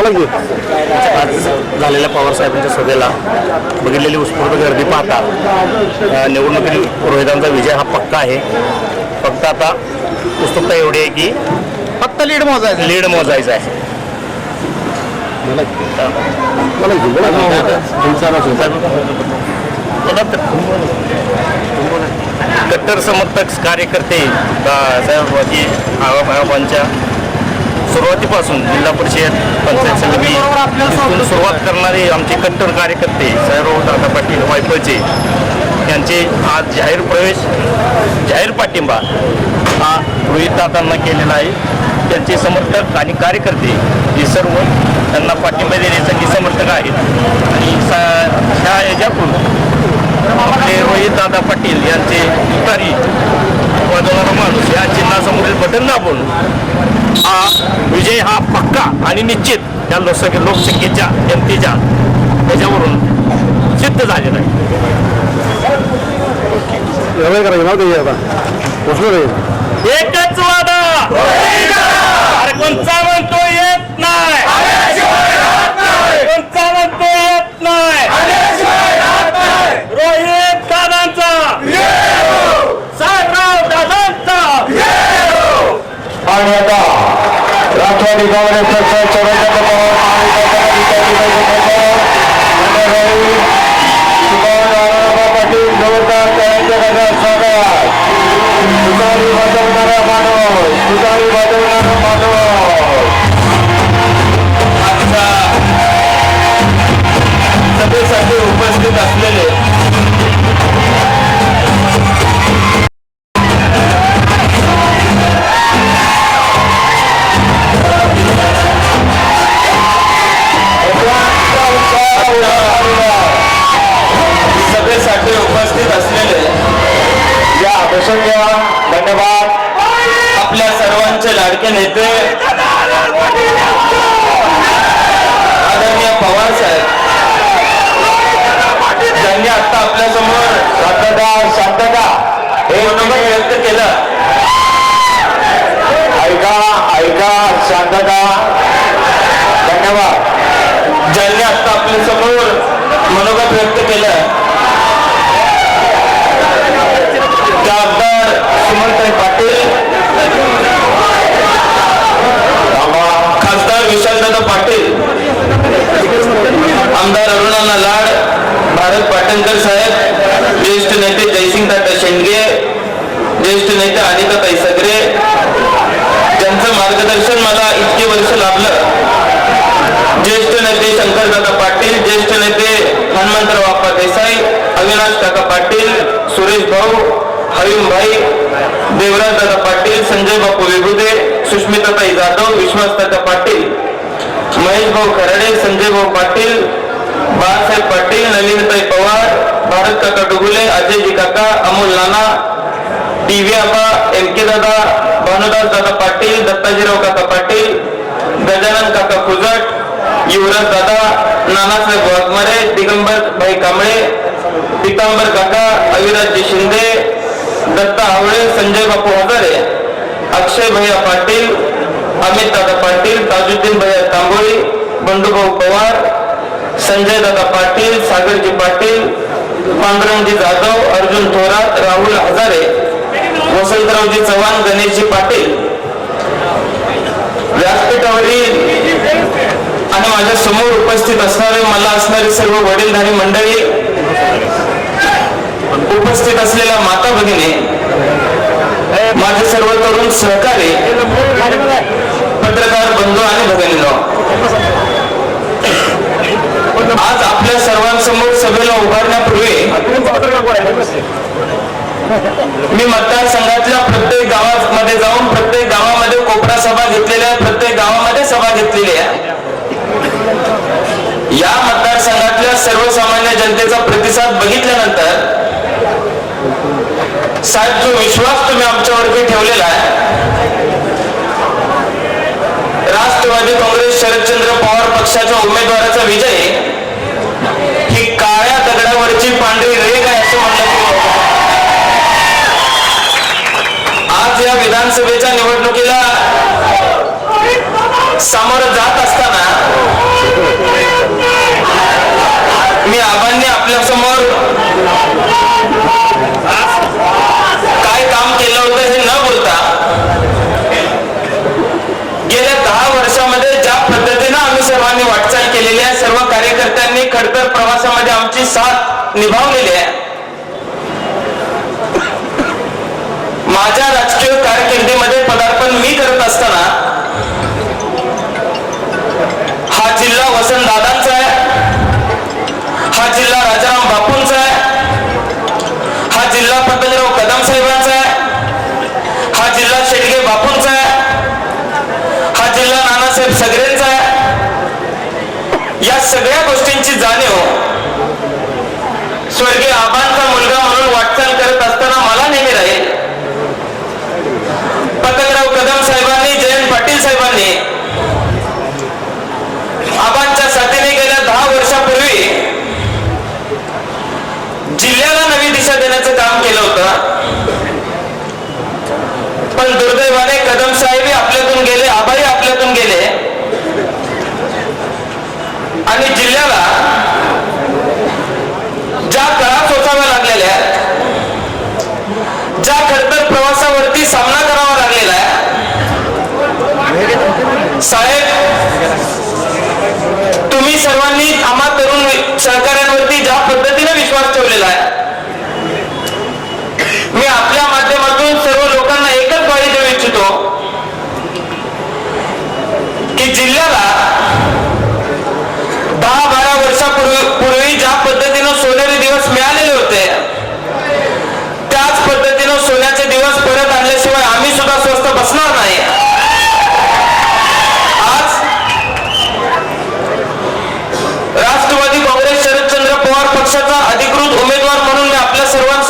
बोला की. आज झालेल्या पवारसाहेबांच्या सभेला बघितलेली उत्स्फूर्त गर्दी पाहता अ, निवडणुकीत रोहितांचा विजय हा पक्का आहे. फक्त आता उत्सुकता एवढी आहे की फक्त लीड मोजायचं. लीड मोजायचा आहे. बोला की बोला की बोला की तुमचा कट्टर समर्थक कार्यकर्ते बाळासाहेबाजी आबाबांच्या सुरुवातीपासून जिल्हा परिषद पंचायत समिती इथून सुरुवात करणारे आमचे कट्टर कार्यकर्ते साहेबराव दादा पाटील वायफळचे यांचे आज जाहीर प्रवेश जाहीर पाठिंबा हा रोहितदादांना केलेला आहे. त्यांचे समर्थक आणि कार्यकर्ते हे सर्व त्यांना पाठिंबा देण्यासाठी समर्थक आहेत. आणि सा- ह्या याच्यातून आपले रोहितदादा पाटील यांचे तुतारी वाजवणारा माणूस या चिन्हासमोरील बटन दाबून हा विजय हा पक्का आणि निश्चित या लोकसंख्ये लोकसंख्येच्या जनतेच्या त्याच्यावरून सिद्ध झालेला आहे. एकच वादा! अरे कोणचा म्हणतो येत नाही. कोणचा म्हणतो येत नाही. रोहित दादांचा. साहेबराव दादांचा. आणि आता राष्ट्रवादी काँग्रेस पक्ष चंद्रशेखर पवार महाविकास सर्वांचे नेते. आदरणीय पवार साहेब. ज्यांनी आता आपल्यासमोर शांतता शांतता हे मनोगत व्यक्त केलं. ऐका ऐका शांतता. धन्यवाद. ज्यांनी आता आपल्यासमोर मनोगत व्यक्त केलं. त्या आमदार सुमनताई पाटील विशालदादा पाटील आमदार अरुणाना लाड भारत पाटणकर साहेब ज्येष्ठ नेते जयसिंग दादा शेंडगे ज्येष्ठ नेते अनिताताई सगरे ज्यांचं मार्गदर्शन मला इतके वर्ष लाभलं. ज्येष्ठ नेते शंकरदादा पाटील ज्येष्ठ नेते हनुमंतराव अप्पा देसाई अविनाश काका पाटील सुरेश भाऊ भाई देवराज दादा पाटील संजय बापू विभुदे सुष्मिताताई जाधव विश्वास दादा पाटील महेश भाऊ खराडे संजय भाऊ पाटील बाळासाहेब पाटील नलिनताई पवार भारत काका डुगुले अजयजी काका अमोल नाना टी व्ही आबा एम के दादा भानुदास दादा पाटील दत्ताजीराव काका पाटील गजानन काका फुजट युवराज दादा नानासाहेब वाघमारे दिगंबर भाई कांबळे पितांबर काका अविराजजी शिंदे दत्ता आवळे संजय बापू हजारे अक्षय भैया पाटील अमित दादा पाटील ताजुद्दीन भैया तांबोळी बंडूभाऊ पवार संजय दादा पाटील सागरजी पाटील पांडुरंगजी जाधव अर्जुन थोरात राहुल हजारे वसंतरावजी चव्हाण गणेशजी पाटील. व्यासपीठावरील आणि माझ्यासमोर उपस्थित असणारे मला असणारी सर्व वडीलधारी मंडळी उपस्थित असलेल्या माता भगिनी माझे सर्व तरुण सहकारी पत्रकार बंधू आणि भगिनीनो आज आपल्या सर्वांसमोर सभेला उभारण्यापूर्वी मी मतदारसंघातल्या प्रत्येक गावामध्ये जाऊन प्रत्येक गावामध्ये कोपरा सभा घेतलेल्या आहे, प्रत्येक गावामध्ये सभा घेतलेली आहे. या मतदारसंघातल्या सर्वसामान्य जनतेचा प्रतिसाद बघितल्यानंतर साहेब जो विश्वास तुम्ही आमच्यावरती ठेवलेला आहे राष्ट्रवादी काँग्रेस शरदचंद्र पवार पक्षाच्या उमेदवाराचा विजय ही काळ्या दगडावरची पांढरी रेग आहे असं म्हणलं आज या विधानसभेच्या निवडणुकीला सामोर जात असताना मी आबांनी आपल्यासमोर केलं होतं हे न बोलता गेल्या दहा वर्षामध्ये ज्या पद्धतीनं आम्ही सर्वांनी वाटचाल केलेली आहे सर्व कार्यकर्त्यांनी खडतर प्रवासामध्ये आमची साथ निभावलेली आहे. माझ्या राजकीय कारकिर्दीमध्ये पदार्पण मी करत असताना आणि जिल्ह्याला ज्या कळा सोचाव्या लागलेल्या ज्या खडतर प्रवासावरती सामना करावा लागलेला आहे साहेब तुम्ही सर्वांनी बसणार नाही. आज राष्ट्रवादी काँग्रेस शरदचंद्र पवार पक्षाचा अधिकृत उमेदवार म्हणून मी आपल्या सर्वांसमोर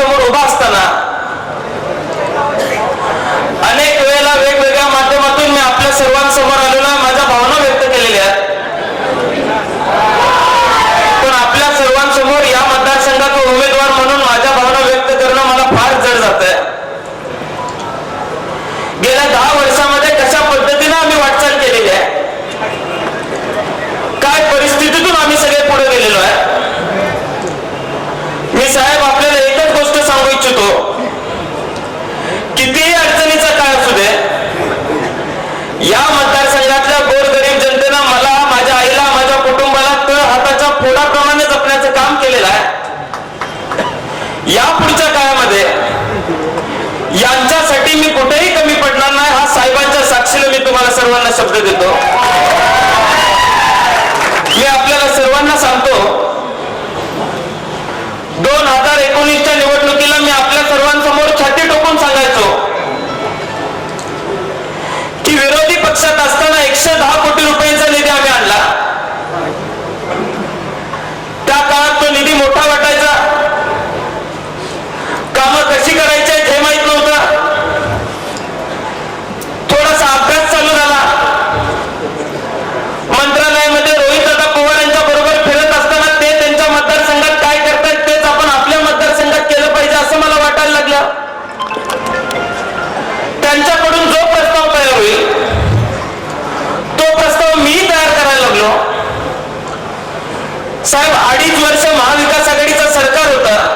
साहेब अडीच वर्ष महाविकास आघाडीचं सरकार होतं.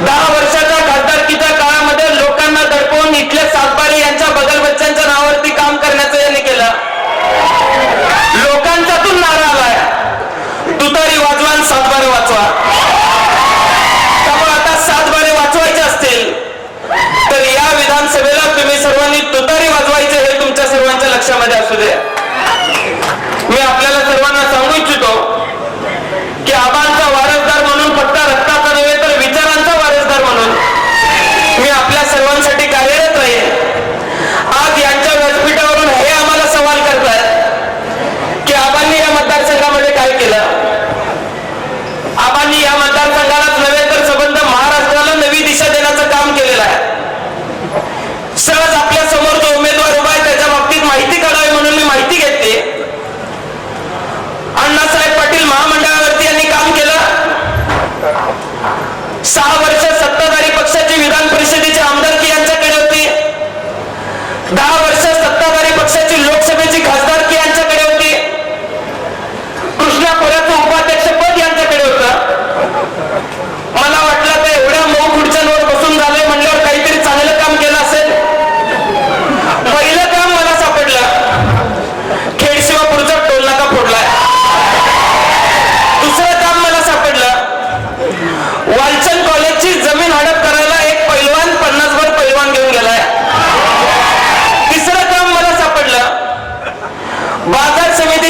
दहा वर्षाच्या खासदारकीच्या काळामध्ये लोकांना दडपवून इथल्या सातबारी यांच्या बगल बच्चांच्या नावावरती काम करण्याचं यांनी केलं. लोकांच्यातून नारा आलाय. तुतारी वाजवा आणि सातबारे वाचवा. आता सातबारे वाचवायचे असतील. तर या विधानसभेला तुम्ही सर्वांनी तुतारी वाजवायचे हे तुमच्या सर्वांच्या लक्षामध्ये असू द्या.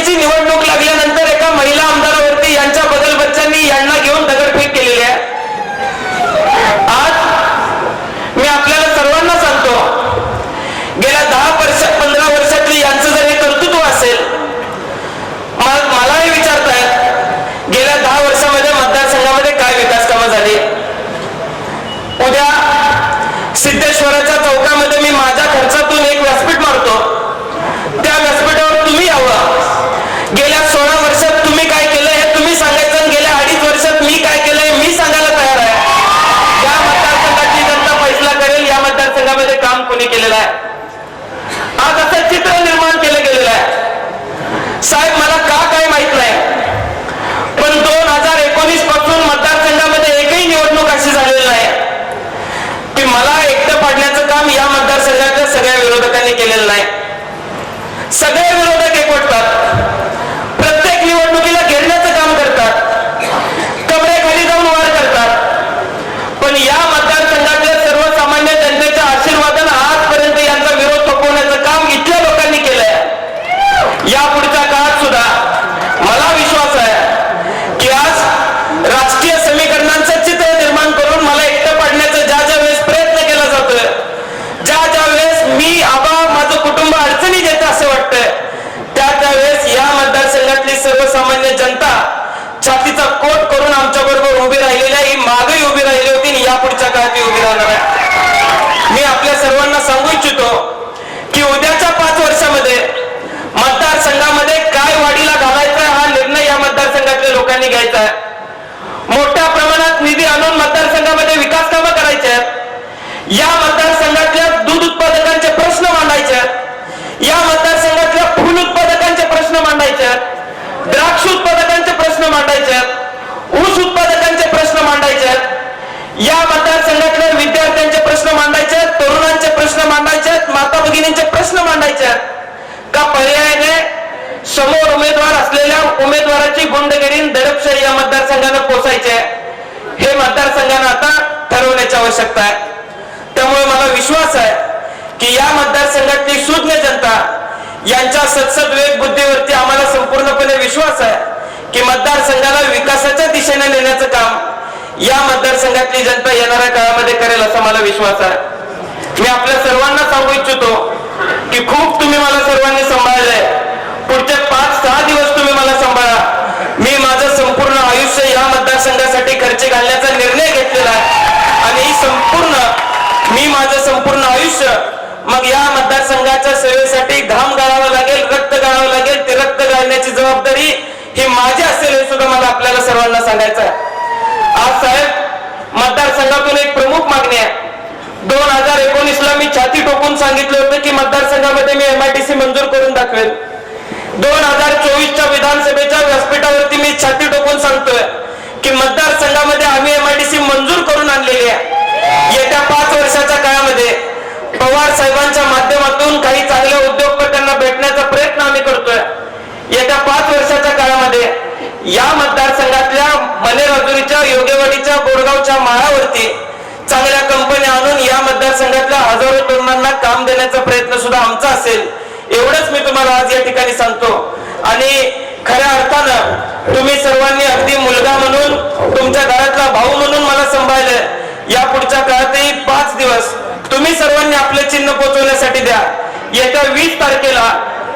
समितीची निवडणूक लागल्यानंतर सगळ्या विरोधकांनी केलेलं नाही. सगळे विरोधक एकवटतात प्रत्येक निवडणुकीला घेरण्याचं काम करतात कमरेखाली जाऊन वार करतात पण या मतदारसंघातल्या सर्वसामान्य जनतेच्या आशीर्वादानं आजपर्यंत यांचा विरोध थोपवण्याचं काम इथल्या लोकांनी केलंय या पुढच्या काळात सुद्धा मला विश्वास आहे की आज राजकीय समीकरणांचं चित्र निर्माण करून मला एकटं पाडण्याचा ज्या ज्या वेळेस प्रयत्न केला जातोय ज्या ज्या वेळेस मी आबा माझं कुटुंब अडचणीत येतं असं वाटतंय त्या त्या वेळेस या मतदारसंघातली सर्वसामान्य जनता छातीचा कोट करून आमच्या बरोबर उभी राहिलेली आहे ही मागही उभी राहिली होती आणि उभी राहणार आहे मी आपल्या सर्वांना सांगू इच्छितो की उद्याच्या पाच वर्षामध्ये मतदारसंघामध्ये काय वाढीला घालायचं हा निर्णय या मतदारसंघातल्या लोकांनी घ्यायचा आहे मोठ्या प्रमाणात निधी आणून मतदारसंघामध्ये विकास कामं करायचे आहेत या मतदारसंघातल्या दूध उत्पादकांचे प्रश्न मांडायचे आहेत या मतदारसंघातल्या फूल उत्पादकांचे प्रश्न मांडायचे आहेत द्राक्ष उत्पादकांचे प्रश्न मांडायचे आहेत ऊस उत्पादकांचे प्रश्न मांडायचे आहेत या मतदारसंघातल्या विद्यार्थ्यांचे प्रश्न मांडायचे आहेत तरुणांचे प्रश्न मांडायचे आहेत माता भगिनींचे प्रश्न मांडायचा का पर्यायाने समोर उमेदवार असलेल्या उमेदवाराची गुंडगिरी दडपशाही या मतदारसंघानं पोचायचे हे मतदारसंघानं आता ठरवण्याची आवश्यकता आहे. त्यामुळे मला विश्वास आहे की या मतदारसंघातली सुज्ञ जनता यांच्या सतसत वेग बुद्धीवरती आम्हाला संपूर्णपणे विश्वास आहे की मतदारसंघाला विकासाच्या दिशेने नेण्याचं काम या मतदारसंघातली जनता येणाऱ्या काळामध्ये करेल असा मला विश्वास आहे. मी आपल्या सर्वांना सांगू इच्छितो की खूप तुम्ही मला सर्वांनी सांभाळलंय. पुढचे पाच सहा दिवस तुम्ही मला सांभाळा. मी माझं संपूर्ण आयुष्य या मतदारसंघासाठी खर्च घालण्याचा निर्णय घेतलेला आहे. आणि ही संपूर्ण मी माझं संपूर्ण आयुष्य मग या मतदारसंघाच्या सेवेसाठी घाम गाळावा लागेल रक्त गाळावं लागेल ते रक्त गाळण्याची जबाबदारी ही माझी असेल हे सुद्धा मला आपल्याला सर्वांना सांगायचं आहे. आज साहेब मतदारसंघातून एक प्रमुख मागणी आहे. दोन हजार एकोणीस ला मी छाती टोकून सांगितलं होतं की मतदारसंघामध्ये मी एमआयटीसी मंजूर करून दाखवेल. दोन हजार चोवीसच्या विधानसभेच्या व्यासपीठावरती मी छाती टोकून सांगतोय की मतदारसंघामध्ये आम्ही एमआयटीसी मंजूर करून आणलेली आहे. येत्या पाच वर्षाच्या काळामध्ये पवार साहेबांच्या माध्यमातून काही चांगल्या उद्योगपत्यांना भेटण्याचा प्रयत्न आम्ही करतोय. येत्या पाच वर्षाच्या काळामध्ये या मतदारसंघातल्या मनेराजुरीच्या योगेवाडीच्या बोरगावच्या माळावरती चांगल्या कंपन्या आणून या मतदारसंघातल्या हजारो तरुणांना काम देण्याचा प्रयत्न सुद्धा आमचा असेल. एवढंच मी तुम्हाला आज या ठिकाणी सांगतो. आणि खऱ्या अर्थानं तुम्ही सर्वांनी अगदी मुलगा म्हणून तुमच्या घरातला भाऊ म्हणून मला सांभाळलं. या पुढच्या काळातही पाच दिवस तुम्ही सर्वांनी आपले चिन्ह पोहोचवण्यासाठी द्या. येत्या वीस तारखेला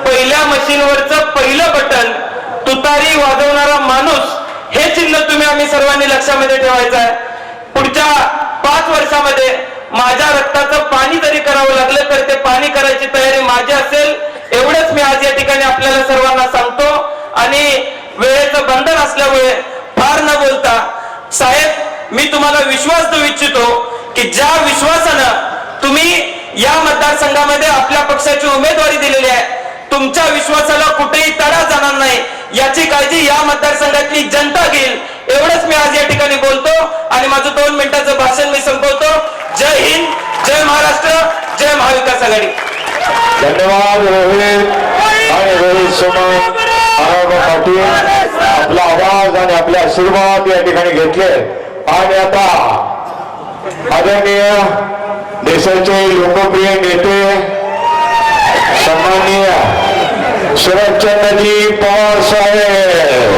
पहिल्या मशीनवरचं पहिलं बटन तुतारी वाजवणारा माणूस हे चिन्ह तुम्ही आम्ही सर्वांनी लक्षामध्ये ठेवायचं आहे. पुढच्या पाच वर्षामध्ये माझ्या रक्ताचं पाणी जरी करावं लागलं तर ते पाणी करायची तयारी माझी असेल एवढंच मी आज या ठिकाणी आपल्याला सर्वांना सांगतो. आणि वेळेचं बंधन असल्यामुळे फार न बोलता साहेब मी तुम्हाला विश्वास देऊ इच्छितो की ज्या विश्वासानं तुम्ही या मतदारसंघामध्ये आपल्या पक्षाची उमेदवारी दिलेली आहे तुमच्या विश्वासाला कुठेही तडा जाणार नाही. याची काळजी या मतदारसंघातली जनता घेईल. एवढंच मी आज या ठिकाणी बोलतो आणि माझं दोन मिनिटाचं भाषण मी संपवतो. जय हिंद जय महाराष्ट्र जय महाविकास आघाडी. धन्यवाद रोहित आणि रोहित सोमन पाटील आपला आवाज आणि आपले आशीर्वाद या ठिकाणी घेतले. आणि आता आदरणीय देशाचे लोकप्रिय नेते सन्माननीय शरदचंद्रजी पवार साहेब.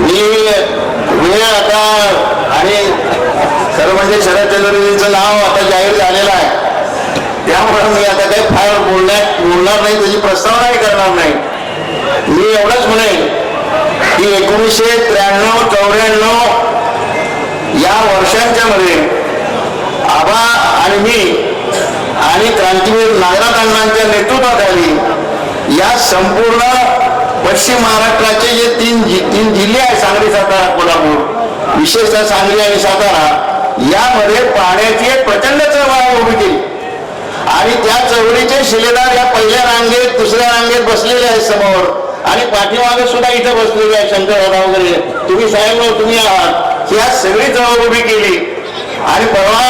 मी वेळ आता आणि खरं म्हणजे शरद चंद्रजींचं नाव आता जाहीर झालेलं आहे. त्यामुळे मी आता काही फार बोलण्यात बोलणार नाही त्याची प्रस्तावनाही करणार नाही. मी एवढंच म्हणेन की एकोणीसशे त्र्याण्णव चौऱ्याण्णव या वर्षांच्या मध्ये आबा आणि मी आणि क्रांतीवीर नागराज अण्णांच्या नेतृत्वाखाली या संपूर्ण पश्चिम महाराष्ट्राचे जे तीन तीन जिल्हे आहेत सांगली सातारा कोल्हापूर विशेषतः सांगली आणि सातारा यामध्ये पाण्याची एक प्रचंड चळवळ उभी केली. आणि त्या चळवळीचे शिलेदार या पहिल्या रांगेत दुसऱ्या रांगेत बसलेले आहेत समोर. आणि पाठीमागे सुद्धा इथं बसलेले आहे शंकर वगैरे. तुम्ही साहेब तुम्ही आहात. या सगळी चळवळ उभी केली. आणि परवा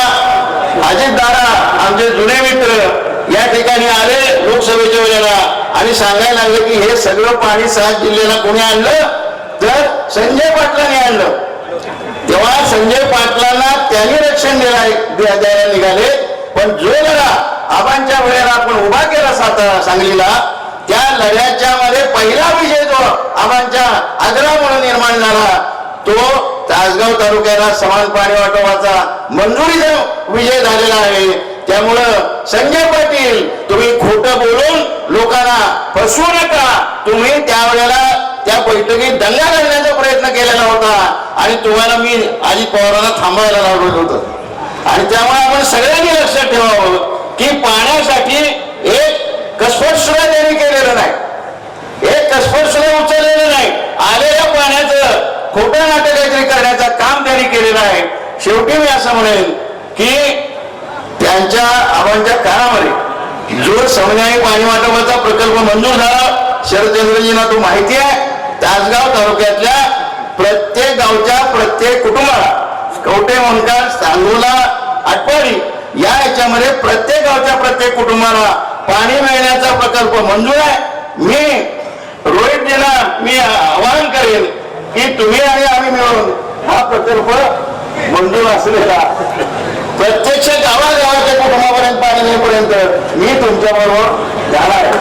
अजित दादा आमचे जुने मित्र या ठिकाणी आले लोकसभेच्या वेळेला आणि सांगायला लागले की हे सगळं पाणी सात जिल्ह्याला कोणी आणलं? तर संजय पाटलांनी आणलं. तेव्हा संजय पाटलांना त्यांनी रक्षण द्यायला निघाले. पण जो लढा आबांच्या वेळेला आपण उभा केला सातारा सांगलीला त्या लढ्याच्या मध्ये पहिला विजय जो आबांच्या आग्रहामुळे निर्माण झाला तो तासगाव तालुक्याला समान पाणी वाटपाचा मंजुरीचा विजय झालेला आहे. त्यामुळं संजय पाटील तुम्ही खोटं बोलून लोकांना फसवू नका. तुम्ही त्यावेळेला त्या बैठकीत दंगा घालण्याचा प्रयत्न केलेला होता आणि तुम्हाला मी अजित पवारांना थांबवायला लावलेलं होतं. आणि त्यामुळे आपण सगळ्यांनी लक्षात ठेवावं की पाण्यासाठी एक कसफट सुद्धा त्यांनी केलेलं नाही. एक कसफट सुद्धा उचललेलं नाही. आलेल्या पाण्याचं खोटं नाटक काहीतरी करण्याचं काम त्यांनी केलेलं आहे. शेवटी मी असं म्हणेन की त्यांच्या आव्हानच्या काळामध्ये जो समन्यायी पाणी वाटपाचा प्रकल्प मंजूर झाला. शरदचंद्रजींना तो माहिती आहे. तासगाव तालुक्यातल्या प्रत्येक गावच्या प्रत्येक कुटुंबाला कवटे मुंडकर सांगोला आटपाडी या याच्यामध्ये प्रत्येक गावच्या प्रत्येक कुटुंबाला पाणी मिळण्याचा प्रकल्प मंजूर आहे. मी रोहित रोहितजीला मी आवाहन करेन की तुम्ही आणि आम्ही मिळून हा प्रकल्प मंजूर असलेला प्रत्यक्ष गावागावाच्या कुटुंबापर्यंत पाणी नेईपर्यंत मी तुमच्या बरोबर जाणार आहे.